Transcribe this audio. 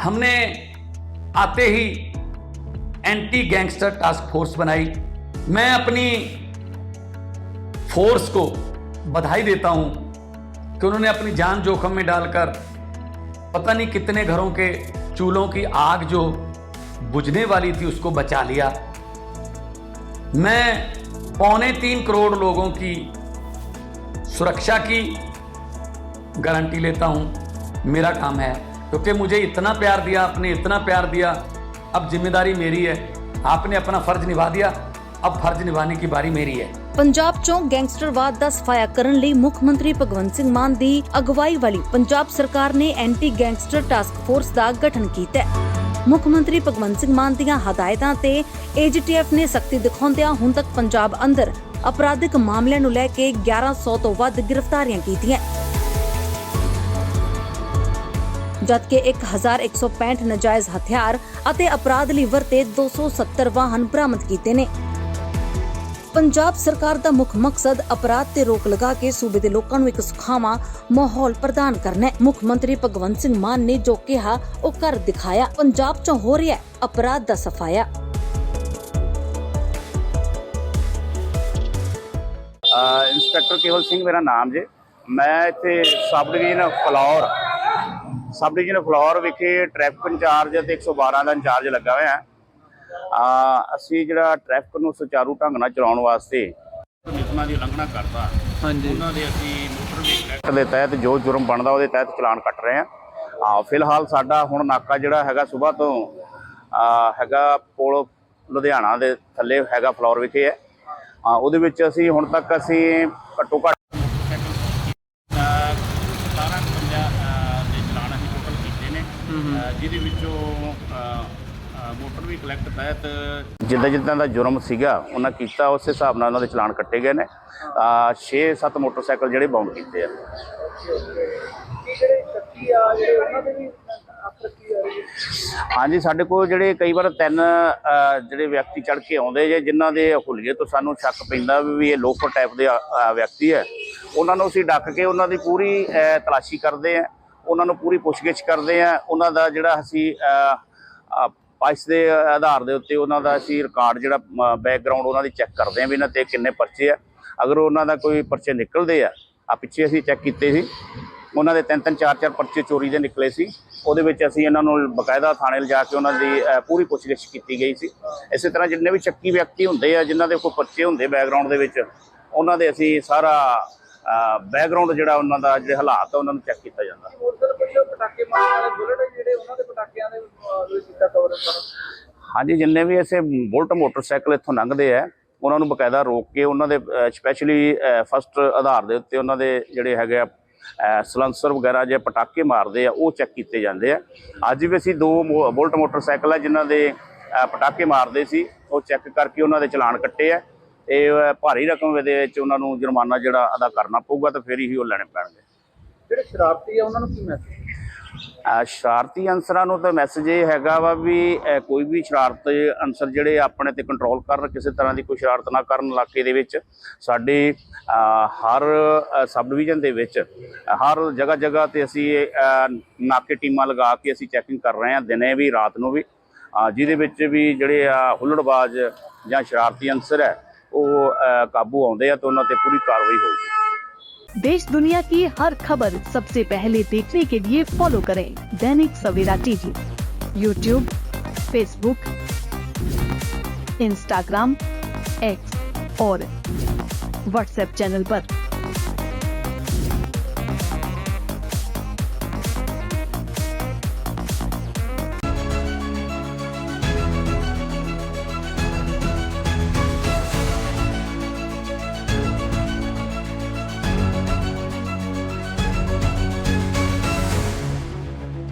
आते ही anti gangster task force बनाई। मैं अपनी फोर्स को बधाई देता हूँ कि उन्होंने अपनी जान जोखिम में डालकर पता नहीं कितने घरों के चूल्हों की आग जो बुझने वाली थी उसको बचा लिया। मैं पौने तीन करोड़ लोगों की सुरक्षा की गारंटी लेता हूँ। मेरा काम है। क्योंकि मुझे इतना प्यार दिया आपने इतना प्यार दिया अब जिम्मेदारी मेरी है आपने अपना फर्ज निभा दिया अब फर्ज निभाने की बारी मेरी है ਪੰਜਾਬ ਚੋਂ ਗੈਂਗਸਟਰਵਾਦ ਦਾ ਸਫਾਇਆ ਕਰਨ ਲਈ ਮੁੱਖ ਮੰਤਰੀ ਭਗਵੰਤ ਸਿੰਘ ਮਾਨ ਦੀ ਅਗਵਾਈ ਵਾਲੀ ਪੰਜਾਬ ਸਰਕਾਰ ਨੇ ਐਂਟੀ ਗੈਂਗਸਟਰ ਟਾਸਕ ਫੋਰਸ ਦਾ ਗਠਨ ਕੀਤਾ ਹੈ ਮੁੱਖ ਮੰਤਰੀ ਭਗਵੰਤ ਸਿੰਘ ਮਾਨ ਦੀਆਂ ਹਦਾਇਤਾਂ ਤੇ ਏਜੀਟੀਐਫ ਨੇ ਸਖਤੀ ਦਿਖਾਉਂਦਿਆਂ ਹੁਣ ਤੱਕ ਪੰਜਾਬ ਅੰਦਰ ਅਪਰਾਧਿਕ ਮਾਮਲਿਆਂ ਨੂੰ ਲੈ ਕੇ 1100 ਤੋਂ ਵੱਧ ਗ੍ਰਿਫਤਾਰੀਆਂ ਕੀਤੀਆਂ ਜਦਕਿ 1165 ਨਜਾਇਜ਼ ਹਥਿਆਰ ਅਤੇ ਅਪਰਾਧ ਲਈ ਵਰਤੇ 270 ਵਾਹਨ ਬਰਾਮਦ ਕੀਤੇ ਨੇ। ਪੰਜਾਬ ਸਰਕਾਰ ਦਾ ਮੁੱਖ ਮਕਸਦ ਅਪਰਾਧ ਤੇ ਰੋਕ ਲਗਾ ਕੇ ਸੂਬੇ ਦੇ ਲੋਕਾਂ ਨੂੰ ਇੱਕ ਸੁਖਾਵਾਂ ਮਾਹੌਲ ਪ੍ਰਦਾਨ ਕਰਨਾ ਹੈ। ਮੁੱਖ ਮੰਤਰੀ ਭਗਵੰਤ ਸਿੰਘ ਮਾਨ ਨੇ ਜੋ ਕਿਹਾ, ਉਹ ਕਰ ਦਿਖਾਇਆ, ਪੰਜਾਬ 'ਚ ਹੋ ਰਿਹਾ ਅਪਰਾਧ ਦਾ ਸਫਾਇਆ। ਇੰਸਪੈਕਟਰ ਕੇਵਲ ਸਿੰਘ ਮੇਰਾ ਨਾਮ ਜੇ। ਮੈਂ ਇੱਥੇ sub division Phillaur sub division Phillaur ਵਿਖੇ ਟ੍ਰੈਫਿਕ ਇੰਚਾਰਜ ਤੇ 112 ਦਾ ਇੰਚਾਰਜ ਲੱਗਾ ਹੋਇਆ ਆ ਅਸੀਂ ਜਿਹੜਾ ਟ੍ਰੈਫਿਕ ਨੂੰ ਸੁਚਾਰੂ ਢੰਗ ਨਾਲ ਚਲਾਉਣ ਵਾਸਤੇ ਨਿਯਮਾਂ ਦੀ ਉਲੰਘਣਾ ਕਰਦਾ ਹਾਂਜੀ। ਉਹਨਾਂ ਦੇ ਅਸੀਂ ਮੋਟਰ ਵਹੀਕਲ ਐਕਟ ਦੇ ਤਹਿਤ ਜੋ ਜੁਰਮ ਬਣਦਾ ਉਹਦੇ ਤਹਿਤ ਚਲਾਨ ਕੱਟ ਰਹੇ ਆ ਆ ਫਿਲਹਾਲ ਸਾਡਾ ਹੁਣ ਨਾਕਾ ਜਿਹੜਾ ਹੈਗਾ ਸਵੇਰ ਤੋਂ ਆ ਹੈਗਾ ਪੁਲ ਲੁਧਿਆਣਾ ਦੇ ਥੱਲੇ ਹੈਗਾ ਫਲੌਰ ਵਿਖੇ ਹੈ। ਆ ਉਹਦੇ ਵਿੱਚ ਅਸੀਂ ਹੁਣ ਤੱਕ ਅਸੀਂ ਘੱਟੋ ਘੱਟ 17 ਪੰਜਾ ਦੇ ਚਲਾਨ ਅਸੀਂ ਟੋਟਲ ਕੀਤੇ ਨੇ ਅ, ਜਿਹਦੇ ਵਿੱਚੋਂ ਮੋਟਰ ਵੀ ਕਲੈਕਟ ਤਹਿਤ ਜਿੱਦਾਂ ਜਿੱਦਾਂ ਦਾ ਜੁਰਮ ਸੀਗਾ ਉਹਨਾਂ ਕੀਤਾ ਉਸ ਹਿਸਾਬ ਨਾਲ ਉਹਨਾਂ ਦੇ ਚਲਾਨ ਕੱਟੇ ਗਏ ਨੇ। 6-7 ਮੋਟਰਸਾਈਕਲ ਜਿਹੜੇ ਬਾਉਂਡ ਕੀਤੇ ਆ। ਹਾਂਜੀ ਸਾਡੇ ਕੋਲ ਜਿਹੜੇ ਕਈ ਵਾਰ ਤਿੰਨ ਅ, ਜਿਹੜੇ ਵਿਅਕਤੀ ਚੜ ਕੇ ਆਉਂਦੇ ਜੇ ਜਿਨ੍ਹਾਂ ਦੇ ਹੁਲੀਏ ਤੋਂ ਸਾਨੂੰ ਸ਼ੱਕ ਪੈਂਦਾ ਵੀ ਵੀ ਇਹ ਲੋਕਲ ਟਾਈਪ ਦੇ ਅ, ਅ, ਵਿਅਕਤੀ ਹੈ ਉਹਨਾਂ ਨੂੰ ਅਸੀਂ ਡੱਕ ਕੇ ਉਹਨਾਂ ਦੀ ਪੂਰੀ ਅ, ਤਲਾਸ਼ੀ ਕਰਦੇ ਆ ਉਹਨਾਂ ਨੂੰ ਪੂਰੀ ਪੁੱਛਗਿੱਛ ਕਰਦੇ ਆ। ਉਹਨਾਂ ਦਾ ਜਿਹੜਾ ਅਸੀਂ ਪਾਇਸ ਦੇ ਆਧਾਰ ਦੇ ਉੱਤੇ ਉਹਨਾਂ ਦਾ ਅਸੀਂ ਰਿਕਾਰਡ ਜਿਹੜਾ ਬੈਕਗ੍ਰਾਉਂਡ ਉਹਨਾਂ ਦੀ ਚੈੱਕ ਕਰਦੇ ਆ ਵੀ ਇਹਨਾਂ ਤੇ ਕਿੰਨੇ ਪਰਚੇ ਆ। ਅਗਰ ਉਹਨਾਂ ਦਾ ਕੋਈ ਪਰਚੇ ਨਿਕਲਦੇ ਆ ਆ ਪਿੱਛੇ ਅਸੀਂ ਚੈੱਕ ਕੀਤੇ ਸੀ। ਉਹਨਾਂ ਦੇ ਤਿੰਨ ਤਿੰਨ ਚਾਰ ਚਾਰ ਪਰਚੇ ਚੋਰੀ ਦੇ ਨਿਕਲੇ ਸੀ। ਉਹਦੇ ਵਿੱਚ ਅਸੀਂ ਇਹਨਾਂ ਨੂੰ ਬਕਾਇਦਾ ਥਾਣੇ ਲਿਜਾ ਕੇ ਉਹਨਾਂ ਦੀ ਪੂਰੀ ਪੁੱਛਗਿੱਛ ਕੀਤੀ ਗਈ ਸੀ। ਇਸੇ ਤਰ੍ਹਾਂ ਜਿੰਨੇ ਵੀ ਚੱਕੀ ਵਿਅਕਤੀ ਹੁੰਦੇ ਆ, ਜਿਨ੍ਹਾਂ ਦੇ ਕੋਈ ਪਰਚੇ ਹੁੰਦੇ ਬੈਕਗ੍ਰਾਉਂਡ ਦੇ ਵਿੱਚ, ਉਹਨਾਂ ਦੇ ਅਸੀਂ ਸਾਰਾ ਬੈਕਗ੍ਰਾਉਂਡ ਜਿਹੜਾ ਉਹਨਾਂ ਦਾ ਜਿਹੜੇ ਹਾਲਾਤ ਆ, ਉਹਨਾਂ ਨੂੰ ਚੈੱਕ ਕੀਤਾ ਜਾਂਦਾ। ਪਟਾਕੇ ਮਾਰਨ ਵਾਲੇ ਬੁਲਟ ਜਿਹੜੇ ਉਹਨਾਂ ਦੇ ਪਟਾਕਿਆਂ ਦੇ ਕੀਤਾ ਕਵਰ ਹਾਂਜੀ, ਜਿੰਨੇ ਵੀ ਐਸੇ ਬੁਲਟ ਮੋਟਰਸਾਈਕਲ ਇੱਥੋਂ ਲੰਘਦੇ ਆ, ਉਹਨਾਂ ਨੂੰ ਬਕਾਇਦਾ ਰੋਕ ਕੇ ਉਹਨਾਂ ਦੇ ਸਪੈਸ਼ਲੀ ਫਸਟ ਆਧਾਰ ਦੇ ਉੱਤੇ ਉਹਨਾਂ ਦੇ ਜਿਹੜੇ ਹੈਗੇ ਆ ਸਲੰਸਰ ਵਗੈਰਾ ਜੇ ਪਟਾਕੇ ਮਾਰਦੇ ਆ, ਉਹ ਚੈੱਕ ਕੀਤੇ ਜਾਂਦੇ ਆ। ਅੱਜ ਵੀ ਅਸੀਂ ਦੋ ਮੋ- ਬੁਲਟ ਮੋਟਰਸਾਈਕਲ ਆ, ਜਿਨ੍ਹਾਂ ਦੇ ਪਟਾਕੇ ਮਾਰਦੇ ਸੀ, ਉਹ ਚੈੱਕ ਕਰਕੇ ਉਹਨਾਂ ਦੇ ਚਲਾਨ ਕੱਟੇ ਆ। ਅ, ਭਾਰੀ ਰਕਮ ਦੇ ਵਿੱਚ ਉਹਨਾਂ ਨੂੰ ਜੁਰਮਾਨਾ ਜਿਹੜਾ ਅਦਾ ਕਰਨਾ ਪਊਗਾ ਤੇ ਫਿਰ ਹੀ ਉਹ ਲੈਣੇ ਪੈਣਗੇ। ਜਿਹੜੇ ਸ਼ਰਾਰਤੀ ਆ ਉਹਨਾਂ ਨੂੰ ਕੀ ਮੈਸੇਜ ਸ਼ਰਾਰਤੀ ਅਨਸਰਾਂ ਨੂੰ ਤਾਂ ਮੈਸੇਜ ਇਹ ਹੈਗਾ ਵਾ ਵੀ ਕੋਈ ਵੀ ਸ਼ਰਾਰਤ ਅਨਸਰ ਜਿਹੜੇ ਆਪਣੇ ਤੇ ਕੰਟਰੋਲ ਕਰਨ ਕਿਸੇ ਤਰ੍ਹਾਂ ਦੀ ਕੋਈ ਸ਼ਰਾਰਤ ਨਾ ਕਰਨ ਇਲਾਕੇ ਦੇ ਵਿੱਚ ਸਾਡੇ ਹਰ ਸਬ ਡਿਵੀਜ਼ਨ ਦੇ ਵਿੱਚ ਹਰ ਜਗ੍ਹਾ ਜਗ੍ਹਾ ਤੇ ਅਸੀਂ ਨਾਕੇ ਟੀਮਾਂ ਲਗਾ ਕੇ ਅਸੀਂ ਚੈਕਿੰਗ ਕਰ ਰਹੇ ਹਾਂ ਦਿਨੇ ਵੀ ਰਾਤ ਨੂੰ ਵੀ। ਜਿਹਦੇ ਵਿੱਚ ਵੀ ਜਿਹੜੇ ਆ ਹੁੱਲੜਬਾਜ਼ ਜਾਂ ਸ਼ਰਾਰਤੀ ਅਨਸਰ ਹੈ ਉਹ ਅਹ ਕਾਬੂ ਆਉਂਦੇ ਆ ਤਾਂ ਉਹਨਾਂ ਤੇ ਪੂਰੀ ਕਾਰਵਾਈ ਹੋਊਗੀ देश दुनिया की हर खबर सबसे पहले देखने के लिए फॉलो करें Dainik Savera TV YouTube Facebook Instagram X और व्हाट्सएप चैनल पर।